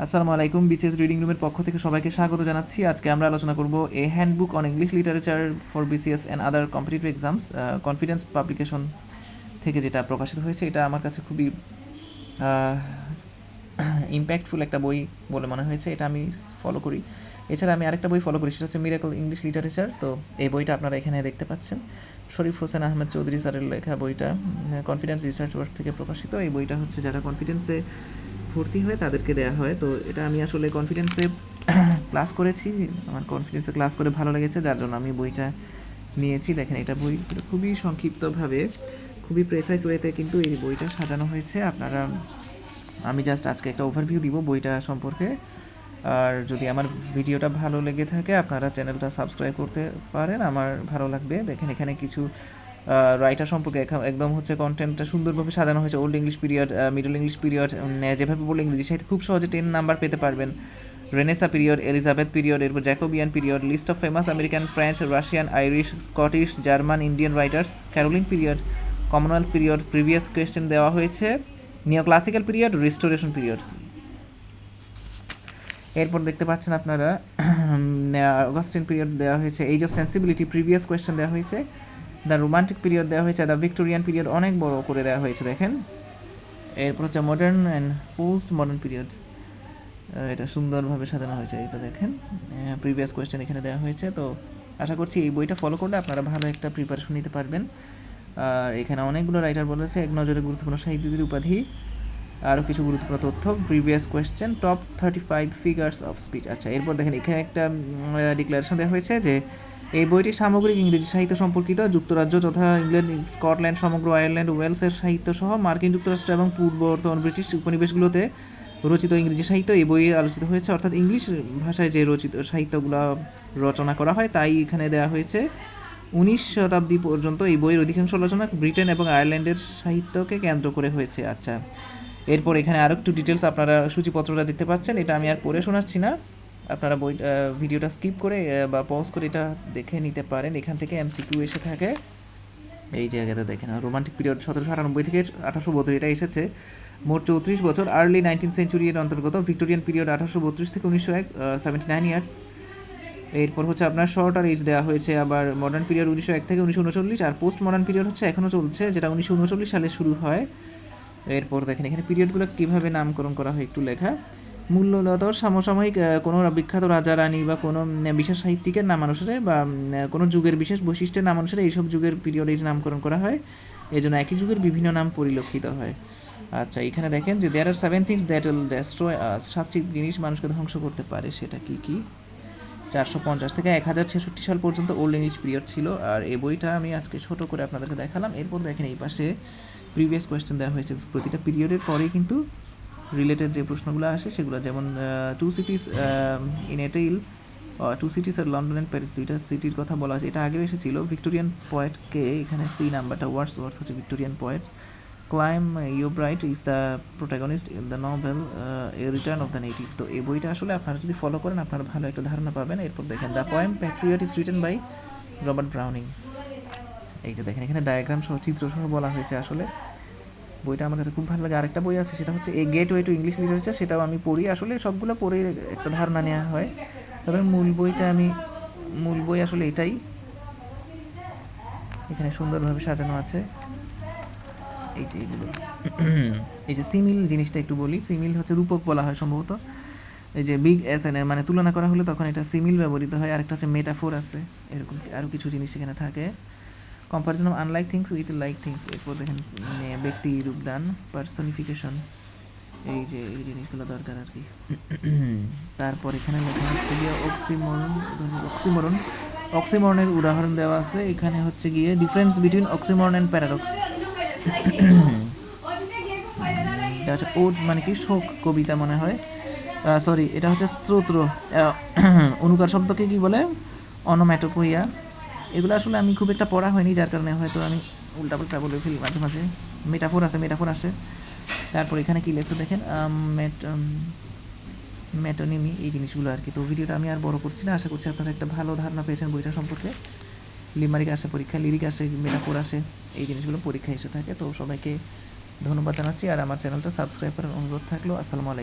আসসালামু আলাইকুম BCS reading রুমের পক্ষ থেকে সবাইকে স্বাগত জানাচ্ছি। আজকে আমরা আলোচনা করব a handbook on English literature for BCS and other competitive exams Confidence Publication থেকে যেটা প্রকাশিত হয়েছে। এটা আমার কাছে খুবই ইম্প্যাক্টফুল একটা বই বলে মনে হয়েছে। এটা আমি ফলো করি। এছাড়া আমি আরেকটা বই ফলো করি, সেটা হচ্ছে মিরাকল ইংলিশ লিটারেচার তো এই বইটা আপনারা এখানে দেখতে পাচ্ছেন। শরীফ হোসেন আহমেদ চৌধুরী স্যারের লেখা বইটা কনফিডেন্স রিসার্চ ওয়ার্ক থেকে প্রকাশিত। এই বইটা হচ্ছে যারা কনফিডেন্সে ভর্তি হয়ে তাদেরকে দেওয়া হয়। তো এটা আমি আসলে কনফিডেন্সে ক্লাস করেছি। আমার কনফিডেন্সে ক্লাস করে ভালো লেগেছে, যার জন্য আমি বইটা নিয়েছি। দেখেন, এটা বই খুবই সংক্ষিপ্তভাবে, খুবই প্রেসাইজ ওয়েতে কিন্তু এই বইটা সাজানো হয়েছে। আপনারা, আমি জাস্ট আজকে একটা ওভারভিউ দিব বইটা সম্পর্কে। আর যদি আমার ভিডিওটা ভালো লেগে থাকে, আপনারা চ্যানেলটা সাবস্ক্রাইব করতে পারেন। আমার ভালো লাগবে। দেখেন, এখানে কিছু রাইটার সম্পর্কে একদম হচ্ছে কন্টেন্টটা সুন্দরভাবে সাজানো হয়েছে old English period middle English period যেভাবে বলে ইংরেজি সাহিত্যে খুব সহজে টেন নাম্বার পেতে পারবেন। রেনেসা পিরিয়ড এলিজাবেথ পিরিয়ড এরপর Jacobean period list of famous American French Russian Irish Scottish German Indian writers Caroline period Commonwealth period previous question দেওয়া হয়েছে নিও ক্লাসিক্যাল পিরিয়ড রিস্টোরেশন পিরিয়ড এরপর দেখতে পাচ্ছেন আপনারা অগাস্টিন পিরিয়ড দেওয়া হয়েছে age of sensibility previous question দেওয়া হয়েছে। দ্য রোমান্টিক পিরিয়ড দেওয়া হয়েছে দ্য ভিক্টোরিয়ান পিরিয়ড অনেক বড় করে দেওয়া হয়েছে, দেখেন। এরপর হচ্ছে modern and post modern period এটা সুন্দরভাবে সাজানো হয়েছে, এটা দেখেন। প্রিভিয়াস কোয়েশ্চেন এখানে দেওয়া হয়েছে, তো আশা করছি এই বইটা ফলো করলে আপনারা ভালো একটা প্রিপারেশন নিতে পারবেন। আর এখানে অনেকগুলো রাইটার বলেছে, এক নজরে গুরুত্বপূর্ণ সাহিত্যিকদের উপাধি আরও কিছু গুরুত্বপূর্ণ তথ্য previous question top thirty five figures of speech আচ্ছা এরপর দেখেন, এখানে একটা ডিক্লারেশন দেওয়া হয়েছে যে এই বইটি সামগ্রিক ইংরেজি সাহিত্য সম্পর্কিত, যুক্তরাজ্য তথা ইংল্যান্ড, স্কটল্যান্ড, সমগ্র আয়ারল্যান্ড, ওয়েলসের সাহিত্য সহ মার্কিন যুক্তরাষ্ট্র এবং পূর্ব বর্তমান ব্রিটিশ উপনিবেশগুলোতে রচিত ইংরেজি সাহিত্য। এই বইয়ে আলোচিত হয়েছে, অর্থাৎ ইংলিশ ভাষায় যে রচিত সাহিত্যগুলো রচনা করা হয়, তাই এখানে দেওয়া হয়েছে, উনিশ শতাব্দী পর্যন্ত এই বইয়ের অধিকাংশ আলোচনা ব্রিটেন এবং আয়ারল্যান্ডের সাহিত্যকে কেন্দ্র করে হয়েছে। আচ্ছা এরপর এখানে আরও একটু ডিটেলস আপনারা সূচিপত্রটা দেখতে পাচ্ছেন, এটা আমি আর পড়ে শোনাচ্ছি না। আপনারা বই ভিডিওটা স্কিপ করে বা পজ করে এটা দেখে নিতে পারেন। এখান থেকে এমসিকিউ এসে থাকে। এই জায়গাতে দেখেন রোমান্টিক পিরিয়ড সতেরোশো আটানব্বই থেকে আঠারোশো বত্রিশ এটা এসেছে। মোট চৌত্রিশ বছর আর্লি নাইনটিন সেঞ্চুরি এর অন্তর্গত। ভিক্টোরিয়ান পিরিয়ড আঠারোশো বত্রিশ থেকে উনিশশো এক সেভেন্টি নাইন ইয়ার্স এরপর হচ্ছে আপনার শর্ট আর এজ দেওয়া হয়েছে। আবার মডার্ন পিরিয়ড উনিশশো এক থেকে উনিশশো উনচল্লিশ, আর পোস্ট মডার্ন পিরিয়ড হচ্ছে এখনও চলছে, যেটা উনিশশো উনচল্লিশ সালে শুরু হয়। এরপর দেখেন, এখানে পিরিয়ডগুলো কীভাবে নামকরণ করা হয় একটু লেখা। মূল্যত সমসাময়িক কোনো বিখ্যাত রাজা, রানী বা কোনো বিশেষ সাহিত্যিকের নামানুসারে বা কোনো যুগের বিশেষ বৈশিষ্ট্যের নামানুসারে এইসব যুগের পিরিয়ড এজ নামকরণ করা হয়। এই জন্য একই যুগের বিভিন্ন নাম পরিলক্ষিত হয়। আচ্ছা এখানে দেখেন যে there are seven things that will destroy সাতটি জিনিস মানুষকে ধ্বংস করতে পারে। সেটা কি কি? চারশো পঞ্চাশ থেকে এক হাজার ছেষট্টি সাল পর্যন্ত ওল্ড ইংলিশ পিরিয়ড ছিল। আর এই বইটা আমি আজকে ছোট করে আপনাদেরকে দেখালাম। এরপর দেখেন এই পাশে প্রিভিয়াস কোয়েশ্চেন দেওয়া হয়েছে। প্রতিটা পিরিয়ডের পরেই কিন্তু রিলেটেড যে প্রশ্নগুলো আসে সেগুলো যেমন two cities in a tale two cities are London and Paris দুইটা সিটির কথা বলা আছে এটা আগেও এসেছিল। ভিক্টোরিয়ান পয়েটকে এখানে সি নাম্বারটা ওয়ার্ডস ওয়ার্থ হচ্ছে Victorian poet Clym Yeobright is the protagonist in the novel a return of the native তো এই বইটা আসলে আপনারা যদি ফলো করেন, আপনারা ভালো একটা ধারণা পাবেন। এরপর দেখেন the poem patriot is written by Robert Browning এইটা দেখেন, এখানে ডায়াগ্রাম সহ, চিত্র সহ বলা হয়েছে আসলে। বইটা আমার কাছে খুব ভালো লাগে। আরেকটা বই আছে, সেটা হচ্ছে a gateway to English literature সেটাও আমি পড়ি। আসলে সবগুলো পড়ে একটা ধারণা নেওয়া হয়। তবে মূল বইটা আমি, মূল বই আসলে এটাই। এখানে সুন্দরভাবে সাজানো আছে। এই যে এগুলো। এই যে সিমিল জিনিসটা একটু বলি। সিমিল হচ্ছে রূপক বলা হয় সম্ভবত। এই যে বিগ এস এন মানে তুলনা করা হলে তখন এটা সিমিল ব্যবহৃত হয়। আরেকটা হচ্ছে মেটাফোর আছে। এরকম আরও কিছু জিনিস এখানে থাকে। Comparison of unlike things with like things এরপর দেখেন মানে ব্যক্তি রূপদান পার্সনিফিকেশন এই যে, এই জিনিসগুলো দরকার আর কি। তারপর এখানে লেখা হচ্ছে গিয়ে অক্সিমরন অক্সিমরন অক্সিমরনের উদাহরণ দেওয়া আছে। এখানে হচ্ছে গিয়ে difference between oxymoron and paradox হচ্ছে ওড মানে কি? শোক, কবিতা মনে হয়। সরি এটা হচ্ছে স্তোত্র অনুকার শব্দকে কি বলে? অনোম্যাটোপইয়া এগুলো আসলে আমি খুব একটা পড়া হয়নি, যার কারণে হয়তো আমি উল্টাপাল্টা বলে ফেলি মাঝে মাঝে। মেটাফোর আছে, মেটাফোর আসে। তারপর এখানে কি লেখছে দেখেন? মেট মেটোনিমি, এই জিনিসগুলো আর কি। তো ভিডিওটা আমি আর বড় করছি না। আশা করছি আপনারা একটা ভালো ধারণা পেয়েছেন বইটা সম্পর্কে। লিমারিক আসে পরীক্ষা লিরিক আসে, মেটাফোর আসে, এই জিনিসগুলো পরীক্ষা এসে থাকে। তো সবাইকে ধন্যবাদ জানাচ্ছি। আর আমার চ্যানেলটা সাবস্ক্রাইব করার অনুরোধ থাকল। আসসালামু আলাইকুম।